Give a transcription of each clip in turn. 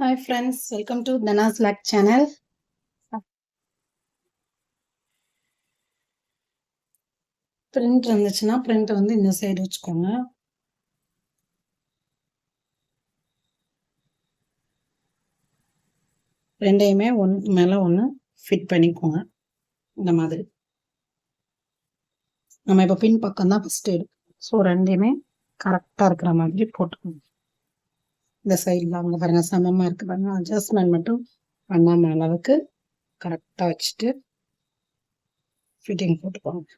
Hi friends welcome to Dhana's log channel print இருந்துச்சுன்னா print வந்து இந்த சைடு வச்சுக்கோங்க. ரெண்டையுமே ஒன்று மேலே ஒன்று ஃபிட் பண்ணிக்கோங்க. இந்த மாதிரி. நம்ம இப்போ பின் பக்கம் தான் ஃபஸ்ட்டு எடுக்கும் ஸோ ரெண்டையுமே கரெக்டாக இருக்கிற மாதிரி போட்டுக்கோங்க. இந்த சைடில் அவங்க பாருங்கள் சமமாக இருக்கு பாருங்கள் அட்ஜஸ்ட்மெண்ட் மட்டும் பண்ணாம அளவுக்கு கரெக்டாக வச்சுட்டு ஃபிட்டிங் போட்டுக்கோங்க.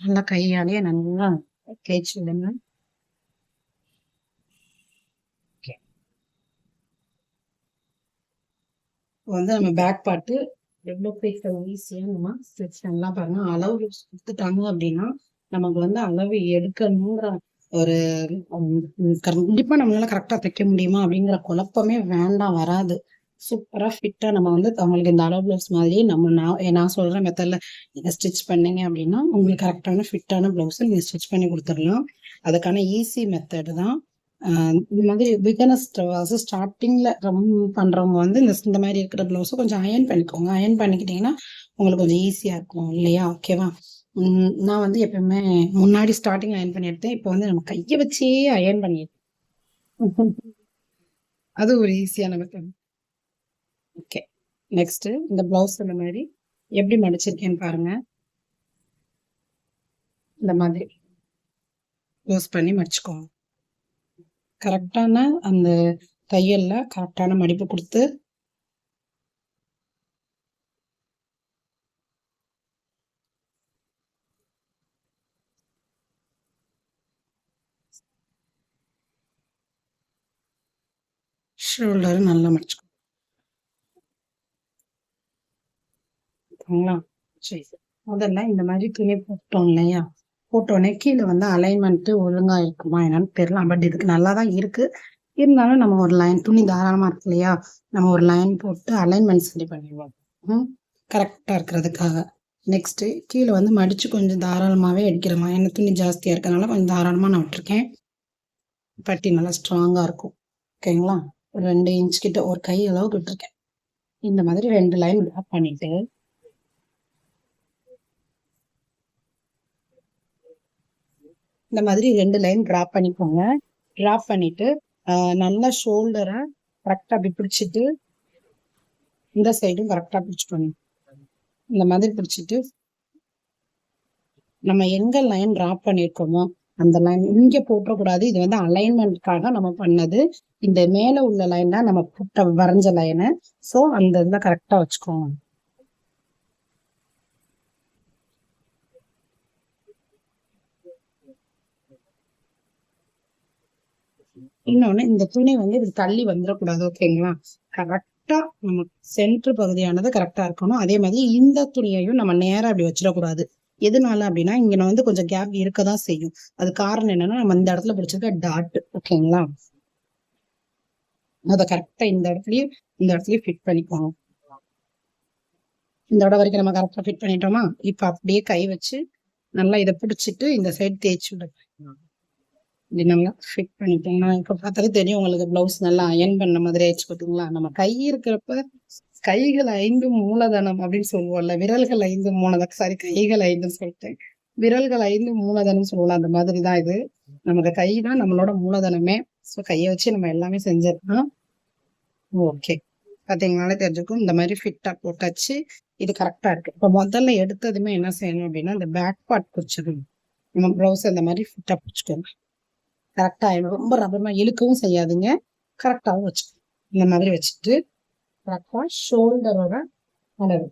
நல்லா கையாலேயே நல்லா தேய்ச்சி விடுங்க வந்து நம்ம பேக் பார்ட்டு எவ்வளோ பேச ஈஸியாக நம்ம ஸ்டிச் பண்ணலாம் பாருங்கள் அளவு கொடுத்துட்டாங்க அப்படின்னா நமக்கு வந்து அளவு எடுக்கணுங்கிற ஒரு கண்டிப்பா நம்மளால கரெக்டா தைக்க முடியுமா அப்படிங்கிற குழப்பமே வேண்டாம் வராது. சூப்பரா ஃபிட்டா நம்ம வந்து அவங்களுக்கு இந்த அளவு பிளவுஸ் மாதிரி நம்ம நான் நான் சொல்ற மெத்தட்ல நீங்க ஸ்டிச் பண்ணீங்க அப்படின்னா உங்களுக்கு கரெக்டான ஃபிட்டான பிளவுஸ் நீங்க ஸ்டிச் பண்ணி கொடுத்துடலாம். அதுக்கான ஈஸி மெத்தடு தான். இந்த மாதிரி பிகனஸ் ஸ்டார்டிங்ல ரொம்ப பண்றவங்க வந்து இந்த இந்த மாதிரி இருக்கிற பிளவுஸை கொஞ்சம் அயன் பண்ணிக்கோங்க. அயன் பண்ணிக்கிட்டீங்கன்னா உங்களுக்கு கொஞ்சம் ஈஸியா இருக்கும் இல்லையா? ஓகேவா நான் வந்து எப்பயுமே முன்னாடி ஸ்டார்டிங் அயன் பண்ணி எடுத்தேன். இப்போ வந்து நம்ம கையை வச்சே அயன் பண்ணி அது ஒரு ஈஸியான மெத்தட் ஓகே நெக்ஸ்ட்டு இந்த ப்ளவுஸ் இந்த மாதிரி எப்படி மடிச்சிருக்கேன்னு பாருங்க. இந்த மாதிரி க்ளோஸ் பண்ணி மடிச்சுக்கோங்க. கரெக்டான அந்த தையலில் கரெக்டான மடிப்பு கொடுத்து ஷோல்டர் நல்லா மடிச்சுக்கோங்களா சரி முதல்ல இந்த மாதிரி துணி போட்டோம் இல்லையா? போட்டோடனே கீழே வந்து அலைன்மெண்ட்டு ஒழுங்காக இருக்குமா என்னன்னு தெரியல. பட் இதுக்கு நல்லா தான் இருக்குது இருந்தாலும் நம்ம ஒரு லைன் துணி தாராளமாக இருக்கு இல்லையா? நம்ம ஒரு லைன் போட்டு அலைன்மெண்ட் சரி பண்ணிடுவோம். ம் கரெக்டாக இருக்கிறதுக்காக. நெக்ஸ்ட்டு கீழே வந்து மடித்து கொஞ்சம் தாராளமாகவே அடிக்கிறோமா ஏன்னா துணி ஜாஸ்தியாக இருக்கிறதுனால கொஞ்சம் தாராளமாக நான் விட்டுருக்கேன். பட்டி நல்லா ஸ்ட்ராங்காக இருக்கும். ஓகேங்களா? ஒரு ரெண்டு இன்ச் கிட்ட ஒரு கை அளவுக்கு விட்டுருக்கேன். இந்த மாதிரி ரெண்டு லைன் ட்ராப் பண்ணிட்டு இந்த மாதிரி ரெண்டு லைன் ட்ராப் பண்ணிக்கோங்க. ட்ராப் பண்ணிட்டு நல்லா ஷோல்டரை கரெக்டாக அப்படி பிடிச்சிட்டு இந்த சைடும் கரெக்டாக பிடிச்சிக்கணும் இந்த மாதிரி பிடிச்சிட்டு நம்ம எங்க லைன் ட்ராப் பண்ணியிருக்கோமோ அந்த லைன் இங்கே போட்டக்கூடாது இது வந்து அலைன்மெண்ட்காக நம்ம பண்ணது. இந்த மேல உள்ள லைன் தான் நம்ம புட்ட வரைஞ்ச லைனு ஸோ அந்த இதில் கரெக்டா வச்சுக்கோங்க. இன்னொன்னு இந்த துணி வந்து இது தள்ளி வந்துடக்கூடாது ஓகேங்களா கரெக்டா நம்ம சென்ட்ரு பகுதியானது கரெக்டா இருக்கணும். அதே மாதிரி இந்த துணியையும் நம்ம நேரம் அப்படி வச்சிடக்கூடாது. எதனால அப்படின்னா இங்க வந்து கொஞ்சம் கேப் இருக்கதான் செய்யும். அது காரணம் என்னன்னா நம்ம இந்த இடத்துல பிடிச்சிருக்க டாட் ஓகேங்களா அதை கரெக்டா இந்த இடத்துலையும் இந்த இடத்துலயும் ஃபிட் பண்ணிக்கணும் இந்த இடம் வரைக்கும் நம்ம கரெக்டாக ஃபிட் பண்ணிட்டோமா? இப்போ அப்படியே கை வச்சு நல்லா இதை பிடிச்சிட்டு இந்த சைடு தேய்ச்சி விட. இது நல்லா ஃபிட் பண்ணிட்டோம்னா இப்ப பார்த்தாலே தெரியும் உங்களுக்கு பிளவுஸ் நல்லா அயன் பண்ண மாதிரி ஆயிடுச்சு பார்த்தீங்களா? நம்ம கை இருக்கிறப்ப கைகள் ஐந்து மூலதனம் அப்படின்னு சொல்லுவோம்ல விரல்கள் ஐந்து மூலதனம் சாரி கைகள் ஐந்து சொல்லிட்டு விரல்கள் ஐந்து மூலதனம் சொல்லலாம் அந்த மாதிரி தான் இது. நமக்கு கை தான் நம்மளோட மூலதனமே. ஸோ கையை வச்சு நம்ம எல்லாமே செஞ்சிடலாம் ஓகே பார்த்தீங்கனாலே தெரிஞ்சுக்கும். இந்த மாதிரி ஃபிட்டாக போட்டாச்சு இது கரெக்டாக இருக்கு. இப்போ முதல்ல எடுத்ததுமே என்ன செய்யணும் அப்படின்னா இந்த பேக் பார்ட் பிடிச்சிக்கணும். நம்ம ப்ளவுஸ் இந்த மாதிரி ஃபிட்டாக பிடிச்சிக்கோங்க கரெக்டாக ரொம்ப ரபமாக இழுக்கவும் செய்யாதுங்க. கரெக்டாகவும் வச்சுக்கணும். இந்த மாதிரி வச்சுட்டு கரெக்டாக ஷோல்டரோட அளவு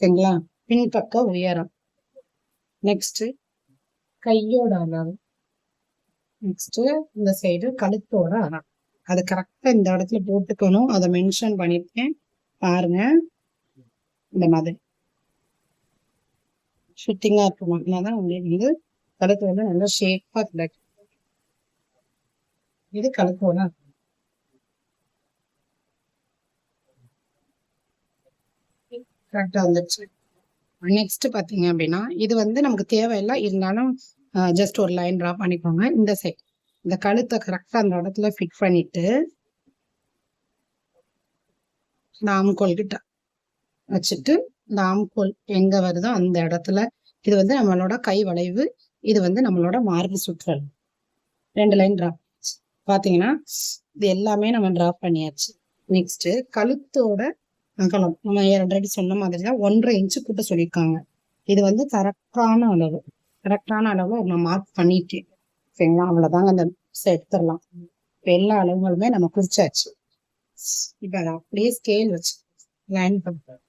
சரிங்களா? பின்பக்க உயரம். நெக்ஸ்ட் கையோட அளவு நெக்ஸ்ட் இந்த சைடு கழுத்தோட அளவு அது கரெக்டா இந்த இடத்துல போட்டுக்கணும். அதை மென்ஷன் பண்ணிருக்கேன். பாருங்க. இந்த மாதிரி. ஃபிட்டிங்கா இருக்கணும் தான் உங்களுக்கு வந்து கழுத்து வந்து நல்லா ஷேப்பா கிடைக்கும். இது கழுத்தோட கரெக்டாக வந்துச்சு நெக்ஸ்ட் பார்த்தீங்க அப்படின்னா இது வந்து நமக்கு தேவையில்லை. இருந்தாலும் ஜஸ்ட் ஒரு லைன் ட்ரா பண்ணிக்கோங்க. இந்த சைட் இந்த கழுத்தை கரெக்டாக அந்த இடத்துல ஃபிட் பண்ணிட்டு இந்த ஆம்கோல் கிட்ட வச்சுட்டு இந்த ஆம்கோல் எங்க வருதோ அந்த இடத்துல இது வந்து நம்மளோட கை வளைவு இது வந்து நம்மளோட மார்பு சுற்றல். ரெண்டு லைன் ட்ரா பாத்தீங்கன்னா இது எல்லாமே நம்ம ட்ரா பண்ணியாச்சு. நெக்ஸ்ட் கழுத்தோட அகலம். நம்ம ஆல்ரெடி சொன்ன மாதிரி தான் ஒன்றரை இன்ச்சு கூட்ட சொல்லியிருக்காங்க. இது வந்து கரெக்டான அளவு. கரெக்டான அளவு நான் மார்க் பண்ணிட்டேன். சரிங்களா? அவ்வளவுதாங்க அந்த எடுத்துடலாம். இப்போ எல்லா அளவுகளுமே நம்ம குறிச்சாச்சு. இப்ப அதை அப்படியே ஸ்கேல் வச்சு லைன் பண்ணுறோம்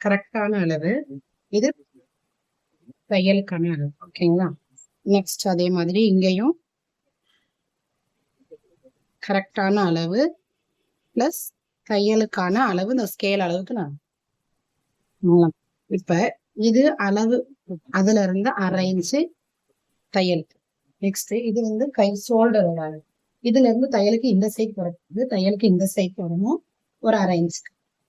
கரெக்டான அளவு. இது தையலுக்கான அளவு. ஓகேங்களா நெக்ஸ்ட் அதே மாதிரி இங்கேயும் கரெக்டான அளவு ப்ளஸ் தையலுக்கான அளவு இந்த ஸ்கேல் அளவுக்கு நான் இப்போ இது அளவு அதுல இருந்து அரை இன்ச்சு தையல் நெக்ஸ்ட் இது வந்து கை ஷோல்டரோட அளவு. இதுல இருந்து தையலுக்கு இந்த சைட் வரக்கூடாது தையலுக்கு இந்த சைட் வரணும் ஒரு அரை இன்ச்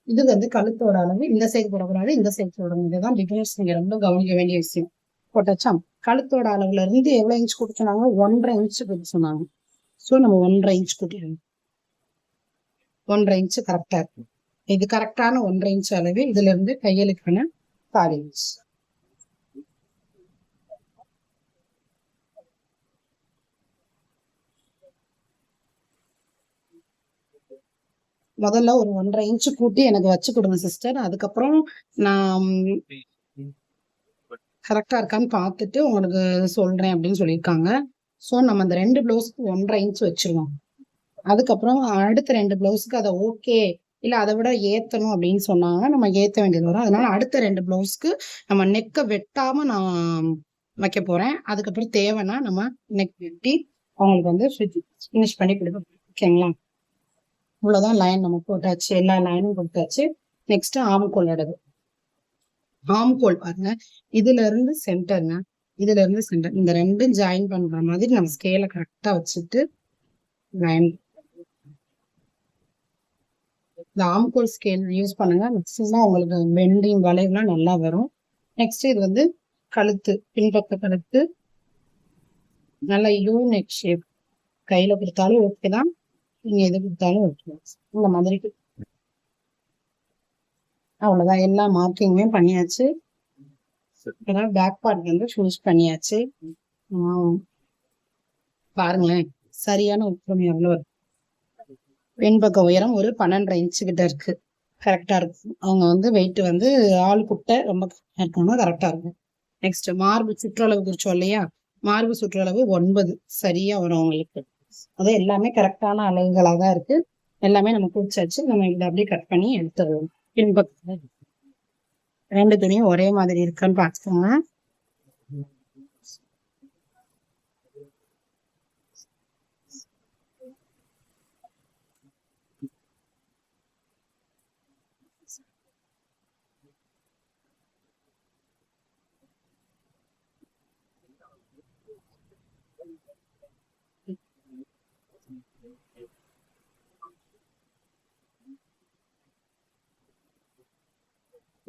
இது வந்து கழுத்தோட அளவு இந்த சைடு போடக்கூடாது இந்த சைடு போடணும். இதுதான் பிகினர்ஸ் நீங்க ரொம்ப கவனிக்க வேண்டிய விஷயம். போட்டாச்சா? கழுத்தோட அளவுல இருந்து எவ்வளவு இன்ச் கொடுத்துனாங்க? ஒன்றரை இன்ச் கொடுத்து சொன்னாங்க ஸோ நம்ம ஒன்றரை இன்ச் கூட்டிடணும் ஒன்றரை இன்ச் கரெக்டா இருக்கும். இது கரெக்டான ஒன்றரை இன்ச் அளவு இதுல இருந்து கையலுக்கான கால் இன்ச் முதல்ல ஒரு ஒன்றரை இன்ச்சு கூட்டி எனக்கு வச்சு கொடுங்க சிஸ்டர் அதுக்கப்புறம் நான் கரெக்டா இருக்கான்னு பார்த்துட்டு உங்களுக்கு சொல்றேன் அப்படின்னு சொல்லியிருக்காங்க. ஸோ நம்ம அந்த ரெண்டு ப்ளவுஸ்க்கு ஒன்றரை இன்ச் வச்சிருவோம். அதுக்கப்புறம் அடுத்த ரெண்டு ப்ளவுஸ்க்கு அதை ஓகே இல்லை அதை விட ஏற்றணும் அப்படின்னு சொன்னாங்கன்னா நம்ம ஏற்ற வேண்டியது வரும். அதனால அடுத்த ரெண்டு ப்ளவுஸ்க்கு நம்ம நெக்கை வெட்டாமல் நான் வைக்க போகிறேன் அதுக்கப்புறம் தேவைன்னா நம்ம நெக் வெட்டி அவங்களுக்கு வந்து ஃபினிஷ் பண்ணி கொடுப்போம். ஓகேங்களா இவ்வளோதான் லைன் நம்ம போட்டாச்சு. எல்லா லைனும் போட்டாச்சு நெக்ஸ்ட் ஆம்கோல் இடது ஆம்கோல் பாருங்க. இதுல இருந்து சென்டருங்க இதுல இருந்து சென்டர் இந்த ரெண்டும் ஜாயின் பண்ற மாதிரி நம்ம ஸ்கேல கரெக்டா வச்சுட்டு ஜாயின் இந்த ஆம்கோல் ஸ்கேல் யூஸ் பண்ணுங்க. மேக்ஸிமம் உங்களுக்கு பெண்டிங் வளைவுலாம் நல்லா வரும். நெக்ஸ்ட் இது வந்து கழுத்து பின்பக்க கழுத்து. நல்ல யூ நெக் ஷேப் கையில கொடுத்தாலும் ஓகே தான். நீங்க எது கொடுத்தாலும் ஓகே இந்த மாதிரி. அவ்வளவுதான். எல்லா மார்க்கிங்குமே பண்ணியாச்சு. பேக் பார்ட் வந்து ஃபினிஷ் பண்ணியாச்சு. பாருங்களேன் சரியான உப்புரம் இருக்கு பின்பக்க உயரம் ஒரு பன்னெண்டரை இன்ச்சு கிட்ட இருக்கு. கரெக்டா இருக்கும் அவங்க வந்து வெயிட் வந்து ஆள் குட்டை ரொம்ப இருக்கணும் கரெக்டா இருக்கும். நெக்ஸ்ட் மார்பு சுற்றளவு குறிச்சோம் இல்லையா? மார்பு சுற்றளவு ஒன்பது. சரியா வரும் அவங்களுக்கு. அது எல்லாமே கரெக்டான அளவுகளாக தான் இருக்கு. எல்லாமே நம்ம குறிச்சாச்சு நம்ம இதை அப்படியே கட் பண்ணி எடுத்துருவோம் பின்பக்கத்துல. ரெண்டு துணியும் ஒரே மாதிரி இருக்கான்னு பார்த்துக்கோங்க.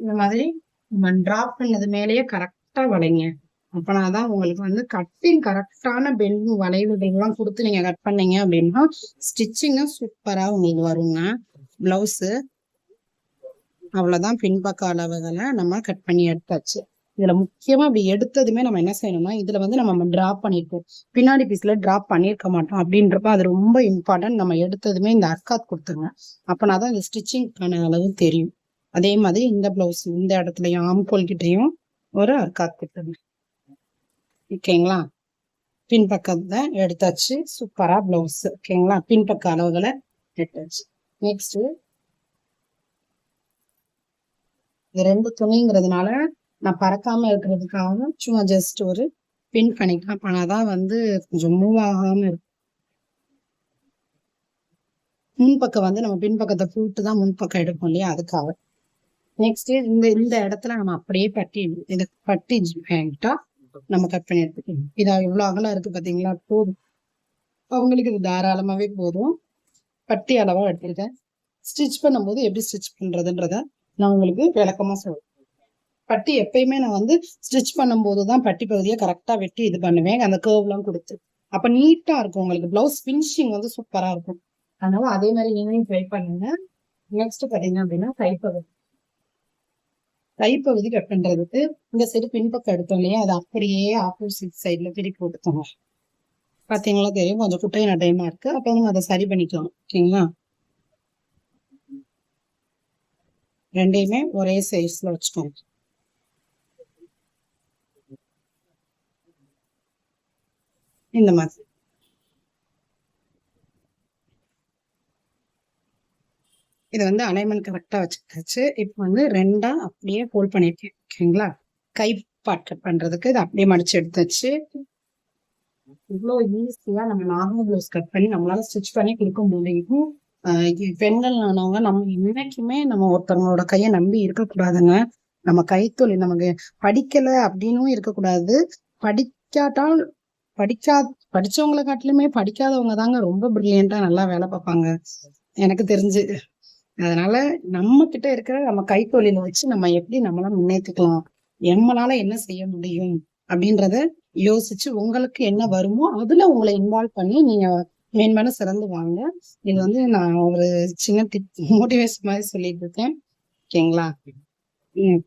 இந்த மாதிரி நம்ம ட்ராப் பண்ணது மேலேயே கரெக்டாக வளைங்க. அப்பனாதான் உங்களுக்கு வந்து கட்டிங் கரெக்டான பெண்ட் வளைவுகள்லாம் கொடுத்து நீங்கள் கட் பண்ணீங்க அப்படின்னா ஸ்டிச்சிங்கும் சூப்பராக உங்களுக்கு வருங்க. ப்ளவுஸு அவ்வளோதான் பின்பக்க அளவுகளை நம்ம கட் பண்ணி எடுத்தாச்சு. இதில் முக்கியமாக இப்படி எடுத்ததுமே நம்ம என்ன செய்யணும்னா இதில் வந்து நம்ம ட்ராப் பண்ணியிருக்கோம் பின்னாடி பீஸில் ட்ராப் பண்ணியிருக்க மாட்டோம் அப்படின்றப்ப அது ரொம்ப இம்பார்ட்டன்ட் நம்ம எடுத்ததுமே இந்த அர்க்காத் கொடுத்துருங்க. அப்பனாதான் இந்த ஸ்டிச்சிங்க்கான அளவு தெரியும். அதே மாதிரி இந்த பிளவுஸ் இந்த இடத்துலயும் ஆம்போல் கிட்டையும் ஒரு அர்க்காத் கொடுத்துருங்க ஓகேங்களா பின்பக்கத்தை எடுத்தாச்சு. சூப்பரா பிளவுஸ் ஓகேங்களா பின்பக்க அளவுகளை எடுத்தாச்சு. நெக்ஸ்ட் இது ரெண்டு துணிங்கிறதுனால நான் பறக்காம இருக்கிறதுக்காக சும்மா ஜஸ்ட் ஒரு பின் பண்ணிக்கலாம். பண்ணாதான் வந்து கொஞ்சம் மூவ் ஆகாம இருக்கும் முன்பக்கம் வந்து நம்ம பின்பக்கத்தை போட்டு தான் முன்பக்கம் எடுப்போம் இல்லையா? அதுக்காக. நெக்ஸ்ட் இந்த இந்த இடத்துல நம்ம அப்படியே பட்டி இதை பட்டி வாங்கிட்டா நம்ம கட் பண்ணி எடுத்துக்கணும் இதா இவ்வளவு அகலம் இருக்கு பாத்தீங்களா? போதும். அவங்களுக்கு இது தாராளமாவே போதும். பட்டி அளவா எடுத்திருக்கேன் ஸ்டிச் பண்ணும்போது எப்படி ஸ்டிச் பண்றதுன்றத நான் உங்களுக்கு விளக்கமா சொல்றேன். பட்டி எப்பயுமே நான் வந்து ஸ்டிச் பண்ணும்போது தான் பட்டி பகுதியை கரெக்டாக வெட்டி இது பண்ணுவேன். அந்த கேர்வ்லாம் கொடுத்து. அப்போ நீட்டாக இருக்கும் உங்களுக்கு. ப்ளவுஸ் ஃபினிஷிங் வந்து சூப்பராக இருக்கும். அதனால அதே மாதிரி நீங்களும் ட்ரை பண்ணுங்க. நெக்ஸ்ட் பார்த்தீங்க அப்படின்னா கைப்பகுதி. கைப்பகுதி கட் பண்றதுக்கு இந்த சைடு பின்பக்கம் எடுத்தோம் இல்லையா? அது அப்படியே ஆப்போசிட் சைடில் திருப்பி போட்டுக்கோங்க. பாத்தீங்களா? தெரியும். கொஞ்சம் குட்டை நடையமா இருக்கு. அப்போ நம்ம அதை சரி பண்ணிக்கலாம். ஓகேங்களா? ரெண்டையுமே ஒரே சைஸ்ல வச்சுக்கோங்க. இந்த மாதிரி. இது வந்து அலைன்மெண்ட் கரெக்டாக வச்சுக்காச்சு இப்போ வந்து ரெண்டா அப்படியே ஃபோல்ட் பண்ணியிருக்கேன் ஓகேங்களா? கை பாட் கட் பண்ணுறதுக்கு இதை அப்படியே மடிச்சு எடுத்துச்சு. இவ்வளோ ஈஸியாக நம்ம நார்மல் ப்ளவுஸ் கட் பண்ணி நம்மளால ஸ்டிச் பண்ணி கொடுக்க முடியும். பெண்கள் ஆனவங்க நம்ம இன்னைக்குமே நம்ம ஒருத்தவங்களோட கையை நம்பி இருக்கக்கூடாதுங்க. நம்ம கைத்தொழில் நமக்கு படிக்கல அப்படின்னும் இருக்கக்கூடாது. படிக்காட்டால் படிக்கா படிச்சவங்களை காட்டிலுமே படிக்காதவங்க தாங்க ரொம்ப பிரில்லியண்டா நல்லா வேலை பார்ப்பாங்க. எனக்கு தெரிஞ்சு. அதனால நம்ம கிட்ட இருக்கிற நம்ம கைத்தொழில வச்சு நம்ம எப்படி நம்மள முன்னேற்றிக்கலாம் நம்மளால என்ன செய்ய முடியும்? அப்படின்றத யோசிச்சு உங்களுக்கு என்ன வருமோ அதுல உங்களை இன்வால்வ் பண்ணி நீங்க மேன்மேலும் சிறந்து வாங்க. இது வந்து நான் ஒரு சின்ன டிப் மோட்டிவேஷன் மாதிரி சொல்லிட்டு இருக்கேன். ஓகேங்களா? ம்.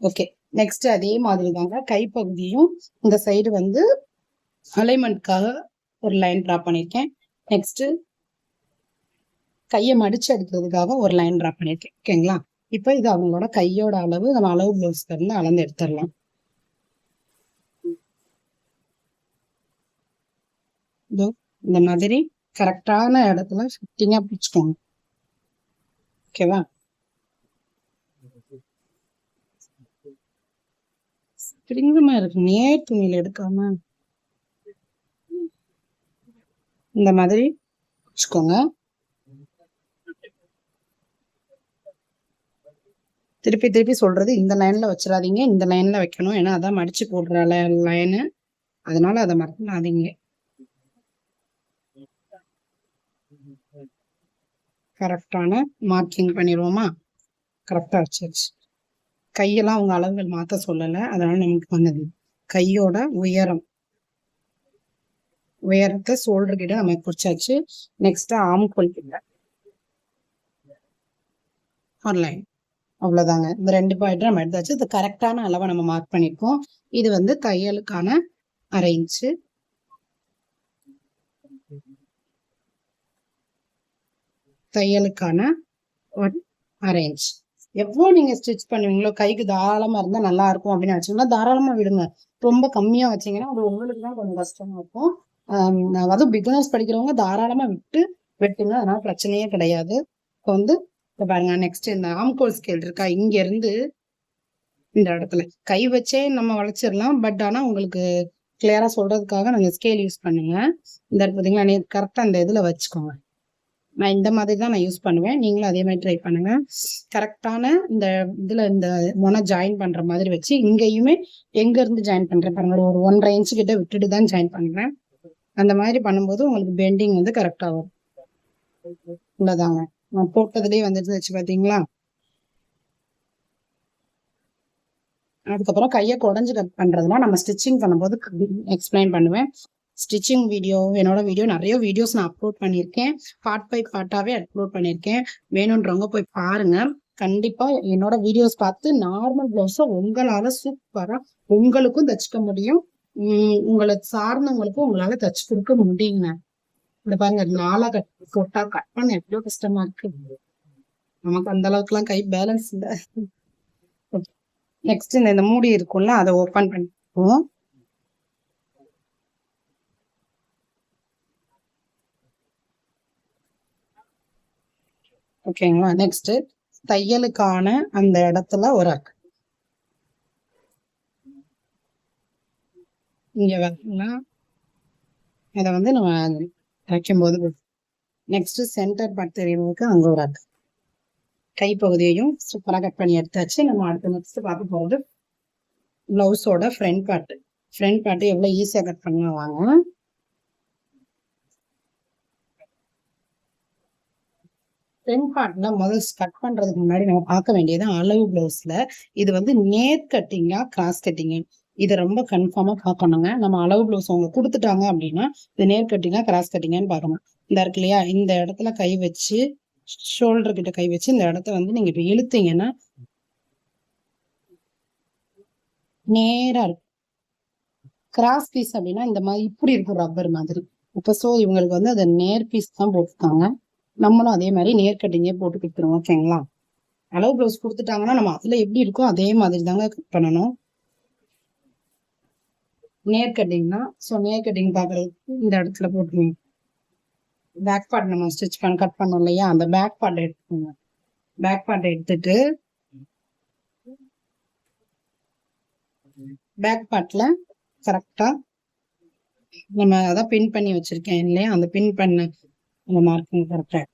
ஓகே. நெக்ஸ்ட் அதே மாதிரி தாங்க கைப்பகுதியும் இந்த சைடு வந்து அலைன்மெண்ட்காக ஒரு லைன் ட்ரா பண்ணியிருக்கேன் நெக்ஸ்ட் கையை மடிச்சு எடுக்கிறதுக்காக ஒரு லைன் ட்ரா பண்ணியிருக்கேன். ஓகேங்களா? இப்போ இது அவங்களோட கையோட அளவு நம்ம அளவு பிளவுஸ்ல இருந்து அளந்து எடுத்துடலாம். இதோ இந்த மாதிரி கரெக்டான இடத்துல ஃபிட்டிங்கா பிடிச்சிக்கோங்க. ஓகேவா? ஸ்ப்ரிங்குமா இருக்கு. நேர் துணியில எடுக்காம இந்த மாதிரி வச்சுக்கோங்க திருப்பி திருப்பி சொல்றது இந்த லைன்ல வச்சிடாதீங்க இந்த லைன்ல வைக்கணும். ஏன்னா அதான் மடிச்சு போடுற லைனு அதனால அதை மறந்துடாதீங்க கரெக்டான மார்க்கிங் பண்ணிடுவோமா? கரெக்டாக வச்சிருச்சு. கையெல்லாம் அவங்க அளவுகள் மாற்ற சொல்லலை. அதனால நமக்கு வந்தது. கையோட உயரம். உயரத்தை சோல்டர் கிட்ட நம்ம குறிச்சாச்சு நெக்ஸ்ட் ஆம் கிட்ட. ஒரு லைன் அவ்வளோதாங்க இந்த ரெண்டு பாயிண்ட் நம்ம எடுத்தாச்சு. இது கரெக்டான அளவை நம்ம மார்க் பண்ணியிருக்கோம் இது வந்து தையலுக்கான அரை இன்ச்சு தையலுக்கான ஒரு அரேஞ்ச் எவ்வளோ நீங்கள் ஸ்டிச் பண்ணுவீங்களோ கைக்கு தாராளமாக இருந்தால் நல்லா இருக்கும் அப்படின்னு நினச்சிங்கன்னா தாராளமாக விடுங்க. ரொம்ப கம்மியாக வச்சிங்கன்னா அது உங்களுக்கு தான் கொஞ்சம் கஷ்டமாக இருக்கும். அதுவும் பிகினர்ஸ் படிக்கிறவங்க தாராளமாக விட்டு வெட்டுங்க. அதனால் பிரச்சனையே கிடையாது. இப்போ வந்து இப்போ பாருங்க நெக்ஸ்ட் இந்த ஆம்கோல் ஸ்கேல் இருக்கா இங்கேருந்து இந்த இடத்துல. கை வச்சே நம்ம வளைச்சிடலாம் பட் ஆனால் உங்களுக்கு கிளியராக சொல்றதுக்காக நாங்கள் ஸ்கேல் யூஸ் பண்ணுங்க. இந்த பார்த்தீங்களா கரெக்டாக இந்த இதில் வச்சுக்கோங்க. நான் இந்த மாதிரி தான் நான் யூஸ் பண்ணுவேன். நீங்களும் அதே மாதிரி ட்ரை பண்ணுங்க. கரெக்டான இந்த இதில் இந்த முனை ஜாயின் பண்ணுற மாதிரி வச்சு இங்கேயுமே எங்கேருந்து ஜாயின் பண்ணுறேன் பாருங்க ஒரு ஒன்றரை இன்ச்சு கிட்ட விட்டுட்டு தான் ஜாயின் பண்ணுறேன். அந்த மாதிரி பண்ணும்போது உங்களுக்கு பெண்டிங் வந்து கரெக்டாக வரும். உள்ளதாங்க போட்டதுலேயே வந்துருந்துச்சு பார்த்தீங்களா அதுக்கப்புறம் கையை குடஞ்சு கட் பண்ணுறதுலாம் நம்ம ஸ்டிச்சிங் பண்ணும்போது எக்ஸ்பிளைன் பண்ணுவேன். ஸ்டிச்சிங் வீடியோ என்னோட வீடியோ நிறைய வீடியோஸ் நான் அப்லோட் பண்ணியிருக்கேன். பார்ட் பை பார்ட்டாகவே அப்லோட் பண்ணியிருக்கேன். வேணுன்றவங்க போய் பாருங்க. கண்டிப்பா என்னோட வீடியோஸ் பார்த்து நார்மல் ப்ளவுஸை உங்களால சூப்பரா உங்களுக்கும் தச்சுக்க முடியும். உங்களை சார்ந்தவங்களுக்கும் உங்களால தச்சு கொடுக்க முடியுங்க. இந்த பாருங்க நாளா கட் போட்டா கட் பண்ண எவ்வளவு கஷ்டமா இருக்கு. நமக்கு அந்த அளவுக்கு எல்லாம் கை பேலன்ஸ் இல்லை. நெக்ஸ்ட் இந்த மூடி இருக்கும்ல அதை ஓப்பன் பண்ணிப்போம் ஓகேங்களா நெக்ஸ்ட் தையலுக்கான அந்த இடத்துல ஒரு அக்கு இங்க வரலாம் இதை வந்து நம்ம தைக்கும்போது நெக்ஸ்ட் சென்டர் பார்ட் தெரியறதுக்கு அங்க ஒரு அக்கு. கைப்பகுதியையும் சூப்பராக கட் பண்ணி எடுத்தாச்சு. நம்ம அடுத்த நெக்ஸ்ட் பார்க்க போகிறது ப்ளவுஸோட ஃப்ரண்ட் பார்ட்டு ஃப்ரண்ட் பார்ட்டு எவ்வளோ ஈஸியாக கட் பண்ணலாம் வாங்க. ஃப்ரண்ட் பார்ட்ல முதல் கட் பண்றதுக்கு முன்னாடி நம்ம பார்க்க வேண்டியது அளவு பிளவுஸ்ல இது வந்து நேர் கட்டிங்கா கிராஸ் கட்டிங்கு இதை ரொம்ப கன்ஃபார்மா பார்க்கணுங்க. நம்ம அளவு ப்ளவுஸ் அவங்க கொடுத்துட்டாங்க அப்படின்னா இது நேர் கட்டிங்கா கிராஸ் கட்டிங்கன்னு பார்க்கணும். இந்த இருக்கு இல்லையா? இந்த இடத்துல கை வச்சு ஷோல்டர் கிட்ட கை வச்சு இந்த இடத்த வந்து நீங்க இப்ப இழுத்தீங்கன்னா நேரா இருக்கும் கிராஸ் பீஸ் அப்படின்னா இந்த மாதிரி இப்படி இருக்கும் ரப்பர் மாதிரி. இப்போ ஸோ இவங்களுக்கு வந்து அதை நேர் பீஸ் தான் போட்டுருக்காங்க. நம்மளும் அதே மாதிரி நேர் கட்டிங்கே போட்டு கொடுத்துருவோம் ஓகேங்களா அளவு ப்ளவுஸ் கொடுத்துட்டாங்கன்னா நம்ம அதில் எப்படி இருக்கோ அதே மாதிரி தாங்க கட் பண்ணணும். நேர் கட்டிங்னா ஸோ நேர் கட்டிங் பார்க்குறதுக்கு இந்த இடத்துல போட்டுருவோம் பேக் பார்ட் நம்ம ஸ்டிச் பண்ண கட் பண்ணோம் இல்லையா? அந்த பேக் பார்ட் எடுத்துக்கோங்க. பேக் பார்ட் எடுத்துட்டு பேக் பார்ட்ல கரெக்டாக நம்ம அதான் பின் பண்ணி வச்சிருக்கேன் இல்லையா? அந்த பின் பண்ண அந்த மார்க்கிங் கரெக்டாக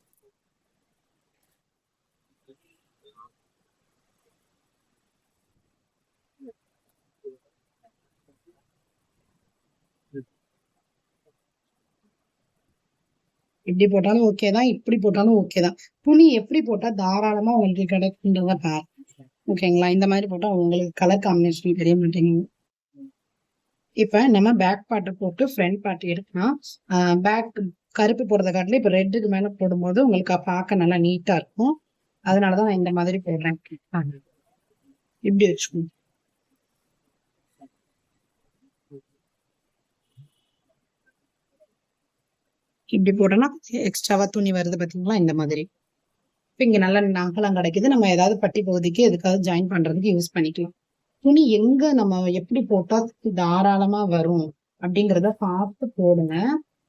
இப்படி போட்டாலும் ஓகே தான் இப்படி போட்டாலும் ஓகே தான். துணி எப்படி போட்டால் தாராளமாக உங்களுக்கு கிடைக்குன்றத பாரு. ஓகேங்களா இந்த மாதிரி போட்டால் உங்களுக்கு கலர் காம்பினேஷன் தெரிய மாட்டேங்குது. இப்போ நம்ம பேக் பார்ட்டை போட்டு ஃப்ரண்ட் பார்ட் எடுக்கலாம் பேக் கருப்பு போடுறத காட்டிலும் இப்போ ரெட்டுக்கு மேலே போடும்போது உங்களுக்கு பார்க்க நல்லா நீட்டாக இருக்கும். அதனால தான் நான் இந்த மாதிரி போடுறேன். இப்படி வச்சுக்கோங்க. இப்படி போட்டோம்னா எக்ஸ்ட்ராவா துணி வருது பாத்தீங்களா? இந்த மாதிரி. இப்ப இங்க நல்ல நகலம் கிடைக்குது. நம்ம ஏதாவது பட்டி பகுதிக்கு எதுக்காவது ஜாயின் பண்றதுக்கு யூஸ் பண்ணிக்கலாம். துணி எங்க நம்ம எப்படி போட்டா தாராளமா வரும் அப்படிங்கிறத பார்த்து போடுங்க.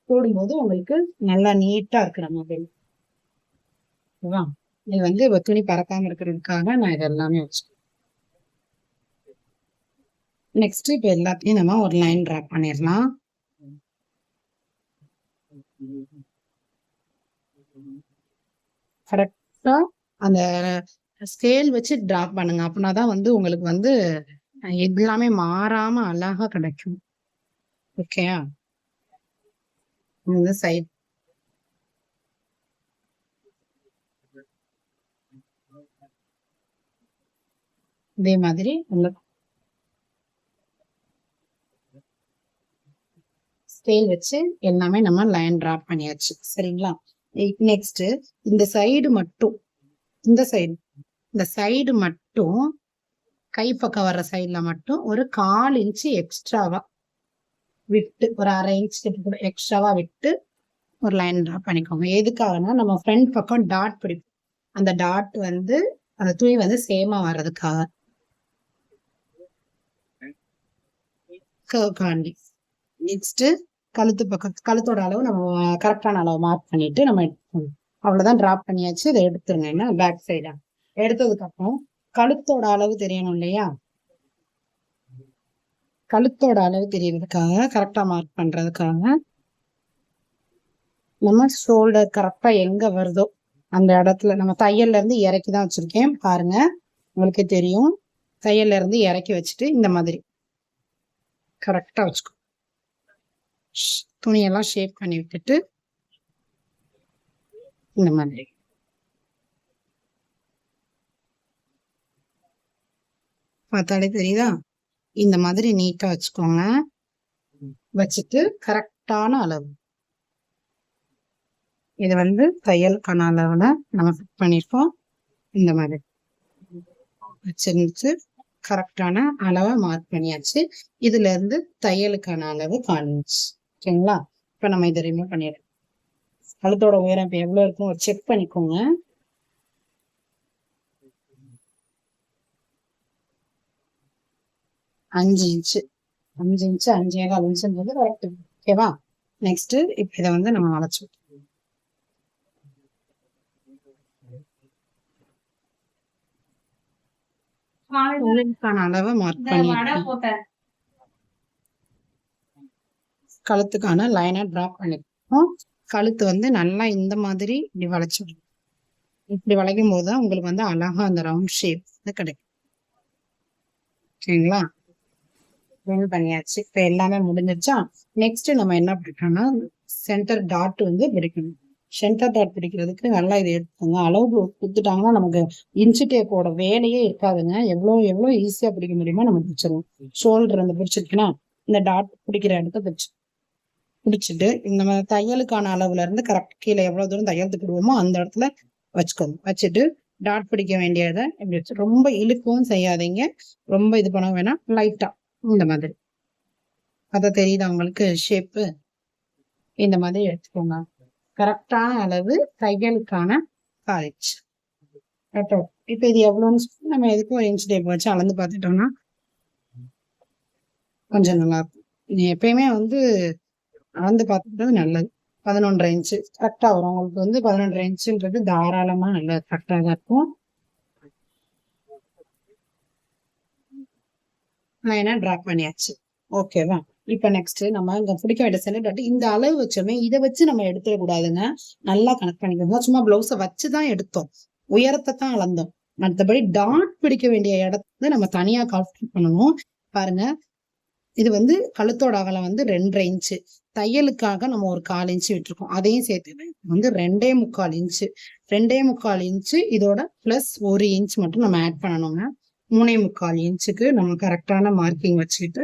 போடும்போது உங்களுக்கு நல்லா நீட்டா இருக்கிற மாதிரி. ஓகேவா? இது வந்து துணி பறக்காம இருக்கிறதுக்காக நான் இது எல்லாமே வச்சு நெக்ஸ்ட் இப்ப எல்லாத்தையும் நம்ம ஒரு லைன் ட்ராப் பண்ணிடலாம். கரெக்டா அந்த ஸ்கேல் வச்சு டிராப் பண்ணுங்க. அப்படின்னா தான் வந்து உங்களுக்கு வந்து எல்லாமே மாறாம அழகா கிடைக்கும். ஓகேயா இந்த சைட் இதே மாதிரி உங்களுக்கு ஸ்கேல் வச்சு எல்லாமே நம்ம லைன் ட்ரா பண்ணியாச்சு. சரிங்களா? நெக்ஸ்ட் இந்த சைடு மட்டும் இந்த சைடு இந்த சைடு மட்டும் கை பக்கம் வர்ற சைடில் மட்டும் ஒரு கால் இன்ச்சு எக்ஸ்ட்ராவா விட்டு ஒரு அரை இன்ச் எக்ஸ்ட்ராவா விட்டு ஒரு லைன் ட்ரா பண்ணிக்கோங்க. எதுக்காகனா நம்ம ஃப்ரண்ட் பக்கம் டாட் பிடிப்போம். அந்த டாட் வந்து அந்த துணி வந்து சேமா வர்றதுக்காக. காண்டி. நெக்ஸ்ட் கழுத்து பக்கம் கழுத்தோட அளவு நம்ம கரெக்டான அளவு மார்க் பண்ணிட்டு நம்ம எடுத்துக்கணும் அவ்வளவுதான் டிராப் பண்ணியாச்சு. இதை எடுத்துருங்க. என்ன? பேக் சைடா எடுத்ததுக்கு அப்புறம் கழுத்தோட அளவு தெரியணும் இல்லையா? கழுத்தோட அளவு தெரியறதுக்காக கரெக்டா மார்க் பண்றதுக்காக நம்ம ஷோல்டர் கரெக்டா எங்க வருதோ அந்த இடத்துல நம்ம தையல்ல இருந்து இறக்கி தான் வச்சிருக்கேன். பாருங்க. உங்களுக்கே தெரியும். தையல்ல இருந்து இறக்கி வச்சுட்டு இந்த மாதிரி. கரெக்டா வச்சுக்கோ. துணியெல்லாம் ஷேப் பண்ணி விட்டுட்டு இந்த மாதிரி. பார்த்தாலே தெரியுதா? இந்த மாதிரி நீட்டா வச்சுக்கோங்க. வச்சுட்டு கரெக்டான அளவு. இது வந்து தையலுக்கான அளவுல நம்ம ஃபிட் பண்ணியிருக்கோம் இந்த மாதிரி. வச்சிருந்துச்சு கரெக்டான அளவை மார்க் பண்ணியாச்சு. இதுல இருந்து தையலுக்கான அளவு காணிச்சு ஓகேங்களா? இப்ப நம்ம இதை ரிமூவ் பண்ணிடுறோம் கழுத்தோட உயரம் இப்ப எவ்வளவு இருக்கும் செக் பண்ணிக்கோங்க. அஞ்சு இன்ச்சு அஞ்சு இன்ச்சு அஞ்சே கால் இன்ச்சுன்றது கரெக்ட் ஓகேவா? நெக்ஸ்ட் இப்ப இதை வந்து நம்ம அழைச்சு அளவை மார்க் பண்ணி கழுத்துக்கான லைனை ட்ரா பண்ணிக்கணும். கழுத்து வந்து நல்லா இந்த மாதிரி இப்படி வளைச்சிடணும். இப்படி வளைக்கும் போது தான் உங்களுக்கு வந்து அழகா அந்த ரவுண்ட் ஷேப் வந்து கிடைக்கும். ஓகேங்களா ஃபில் பண்ணியாச்சு. இப்போ எல்லாமே முடிஞ்சிருச்சா? நெக்ஸ்ட் நம்ம என்ன பண்ணிட்டோம்னா சென்டர் டாட் வந்து பிடிக்கணும் சென்டர் டாட் பிடிக்கிறதுக்கு நல்லா இதை எடுத்துக்கோங்க. அளவு கொடுத்துட்டாங்கன்னா நமக்கு இன்ச்சு டேப்போட வேலையே இருக்காதுங்க. எவ்வளோ எவ்வளோ ஈஸியாக பிடிக்க முடியுமோ நம்ம பிடிச்சிடலாம் ஷோல்டர் அந்த பிடிச்சிருக்குன்னா இந்த டாட் பிடிக்கிற இடத்த பிடிச்சி பிடிச்சிட்டு இந்த மாதிரி தையலுக்கான அளவுல இருந்து கரெக்ட் கீழே எவ்வளோ தூரம் தையல் விடுவோமோ அந்த இடத்துல வச்சுக்கோங்க. வச்சுட்டு டாட் பிடிக்க வேண்டியதை இப்படி வச்சு ரொம்ப இழுக்கவும் செய்யாதீங்க. ரொம்ப இது பண்ண வேணாம். லைட்டா இந்த மாதிரி. அதை தெரியுது அவங்களுக்கு ஷேப்பு இந்த மாதிரி எடுத்துக்கோங்க. கரெக்டான அளவு தையலுக்கான காலேஜ் இப்போ இது எவ்வளோன்னு நம்ம எதுக்கும் ஒரு இன்ச் டேப் வச்சு அளந்து பார்த்துட்டோம்னா கொஞ்சம் நல்லா இருக்கும். நீ எப்பயுமே வந்து அளந்து பார்த்துக்கிட்டது நல்லது. பதினொன்றரை இன்ச்சு கரெக்டாக வரும். உங்களுக்கு வந்து பதினொன்றரை இன்ச்சுன்றது தாராளமாக நல்லது கரெக்டாக தான் இருக்கும். லைனாக ட்ரா பண்ணியாச்சு? ஓகேவா இப்போ நெக்ஸ்ட் நம்ம இங்க பிடிக்க வேண்டிய சென்டர் இந்த அளவு வச்சோமே இதை வச்சு நம்ம எடுத்துடக்கூடாதுங்க நல்லா கனெக்ட் பண்ணிக்கோங்க. சும்மா பிளவுஸை வச்சு தான் எடுத்தோம். உயரத்தை தான் அளந்தோம். மற்றபடி டாட் பிடிக்க வேண்டிய இடத்த நம்ம தனியா கால்குலேட் பண்ணணும். பாருங்க. இது வந்து கழுத்தோட அகலம் வந்து ரெண்டரை இன்ச்சு தையலுக்காக நம்ம ஒரு கால் இன்ச்சு விட்டுருக்கோம். அதையும் சேர்த்து வந்து ரெண்டே முக்கால் இன்ச்சு. ரெண்டே முக்கால் இன்ச்சு இதோட ப்ளஸ் ஒரு இன்ச் மட்டும் நம்ம ஆட் பண்ணணுங்க. மூணே முக்கால் இன்ச்சுக்கு நம்ம கரெக்டான மார்க்கிங் வச்சுக்கிட்டு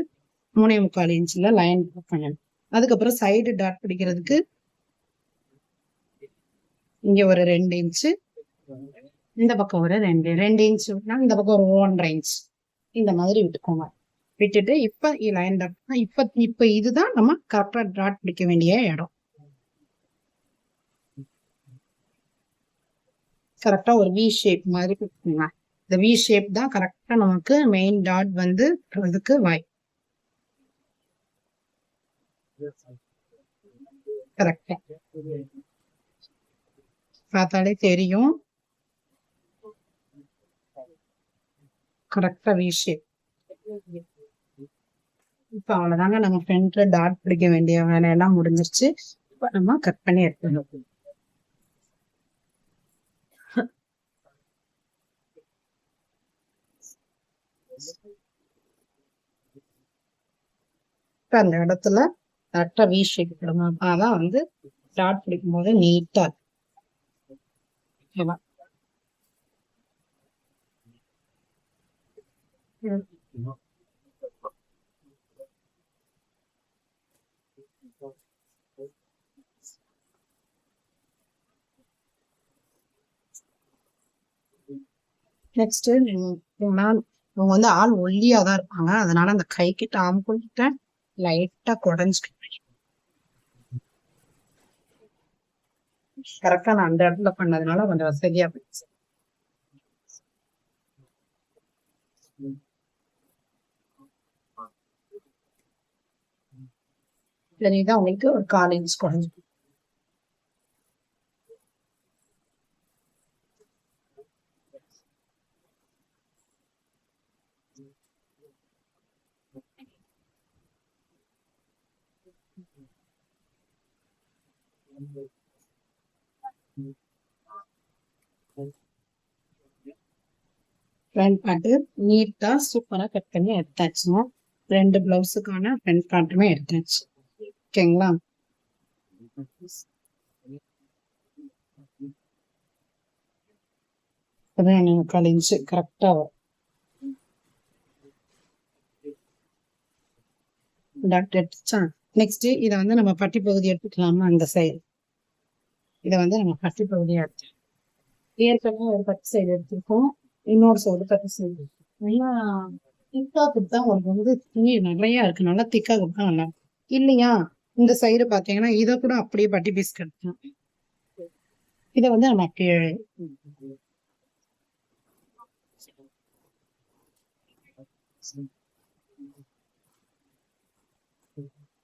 மூணே முக்கால் இன்ச்சில் லைன் பண்ணணும். அதுக்கப்புறம் சைடு டாட் பிடிக்கிறதுக்கு இங்கே ஒரு ரெண்டு இன்ச்சு இந்த பக்கம் ஒரு ரெண்டு ரெண்டு இன்ச்சு. இந்த பக்கம் ஒரு ஒன்றரை இன்ச் இந்த மாதிரி விட்டுக்கோங்க. விட்டுட்டு இப்ப லைன் இப்ப இப்ப இதுதான் நம்ம கரெக்டா டாட் பிடிக்க வேண்டிய இடம். கரெக்டா ஒரு வி ஷேப் மாதிரி இந்த வி ஷேப் தான் கரெக்டா நமக்கு மெயின் டாட் வந்து இதுக்கு வாய் கரெக்டா பார்த்தாலே தெரியும். கரெக்டா வி ஷேப் இப்ப அவ்வளவுதாங்க. நம்ம ஃப்ரண்ட்ல டாட் பிடிக்க வேண்டிய வேலையெல்லாம் முடிஞ்சிருச்சு. இப்ப நம்ம கட் பண்ணி எடுத்துக்கணும் இப்ப அந்த இடத்துல கரெக்டா வீ ஷேப் கொடுங்க அதான் வந்து டாட் பிடிக்கும் போது நீட்டா ஓகேவா நெக்ஸ்ட் நான் இவங்க வந்து ஆள் ஒல்லியா தான் இருப்பாங்க. அதனால அந்த கை கிட்ட ஆம்புல் கிட்ட லைட்டா குடஞ்சு கரெக்டா நான் அந்த இடத்துல பண்ணதுனால கொஞ்சம் வசதியா போயிடுச்சு. இதுதான் உங்களுக்கு ஒரு காலேஜ் இன்ச் ஃப்ரண்ட் பார்ட்டு நீட்டாக சூப்பரா கட் பண்ணி எடுத்தாச்சுங்க. ரெண்டு பிளவுஸுக்கான ஃப்ரண்ட் பார்ட்டுமே எடுத்தாச்சு. ஓகேங்களா நீங்க கழிஞ்சு கரெக்டாக வரும். டாக்டர் நெக்ஸ்ட் இதை வந்து நம்ம பட்டி பகுதி எடுத்துக்கலாமா? அந்த சைடு இதை வந்து நம்ம கட்டி பகுதியாக எடுத்து ஏற்கனவே ஒரு பத்து சைடு எடுத்திருக்கோம். இன்னொரு சைடு பத்து சைடு நல்லா திக்கா கொடுத்தா உங்களுக்கு வந்து துணி நிறையா இருக்கு. நல்லா திக்கா கொடுத்தா நல்லா இல்லையா? இந்த சைடு பார்த்தீங்கன்னா இதை கூட அப்படியே பட்டி பீஸ் கிடைக்கும் இதை வந்து நம்ம கீழே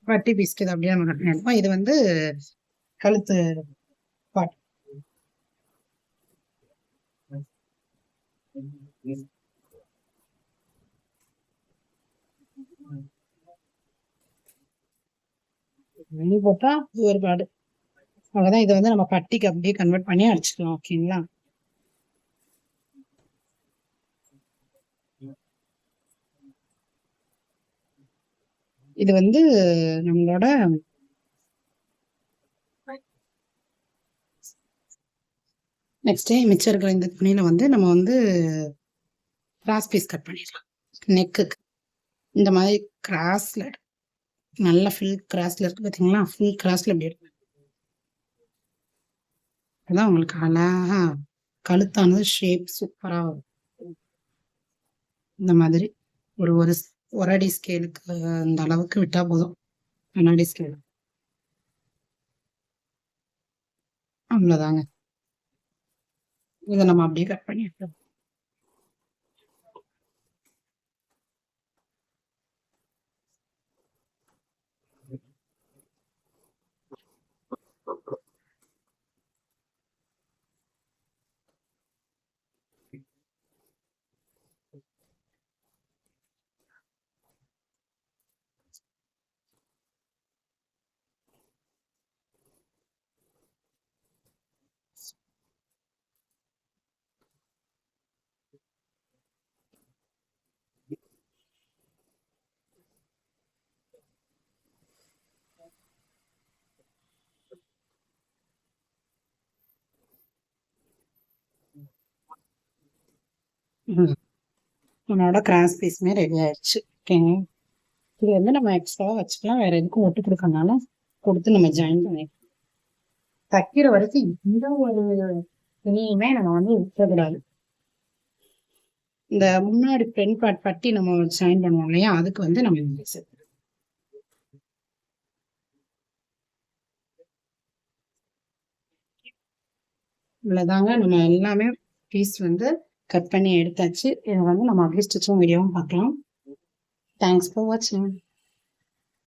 பட்டி பீஸ்க்கு இது அப்படியே நம்ம கட்டணும் இது வந்து கழுத்து பாட்டு வெளி போட்டா இது ஒரு பாடு அவ்வளவுதான். இதை வந்து நம்ம பட்டிக்கு அப்படியே கன்வெர்ட் பண்ணி அடிச்சுக்கலாம் ஓகேங்களா இது வந்து நம்மளோட நெக்ஸ்ட்டு மிச்சம் இருக்கிற இந்த துணியில வந்து நம்ம வந்து கிராஸ் பீஸ் கட் பண்ணிடலாம். நெக்குக்கு இந்த மாதிரி கிராஸில் நல்லா ஃபுல் கிராஸில் இருக்குது பார்த்தீங்களா ஃபுல் கிராஸில் இப்படி எடுக்கணும் அதான் உங்களுக்கு அழகா கழுத்தானது ஷேப் சூப்பராக வரும். இந்த மாதிரி ஒரு ஒரு ஒரு அடி ஸ்கேலுக்கு அந்த அளவுக்கு விட்டால் போதும். கண்ணாடி ஸ்கேல் அவ்வளோதாங்க இதை நம்ம அப்படியே கட் பண்ணி என்னோட கிராஸ் பீஸுமே ரெடி ஆயிடுச்சு. ஓகேங்க இது வந்து நம்ம எக்ஸ்ட்ராவாக வச்சுக்கலாம். வேற எதுக்கும் ஒட்டு கொடுக்கறனால கொடுத்து நம்ம ஜாயின் பண்ணிக்கலாம். தைக்கிற வரைக்கும் எந்த ஒரு துணியுமே நம்ம வந்து விட்டுறக்கூடாது இந்த முன்னாடி ஃப்ரண்ட் பார்ட் பட்டி நம்ம ஜாயின் பண்ணுவோம் இல்லையா? அதுக்கு வந்து நம்ம இந்த இவ்வளோதாங்க நம்ம எல்லாமே பீஸ் வந்து கட் பண்ணி எடுத்தாச்சு. இதை வந்து நம்ம அப்படியே வீடியோவும் பார்க்கலாம். தேங்க்ஸ் ஃபார் வாட்சிங்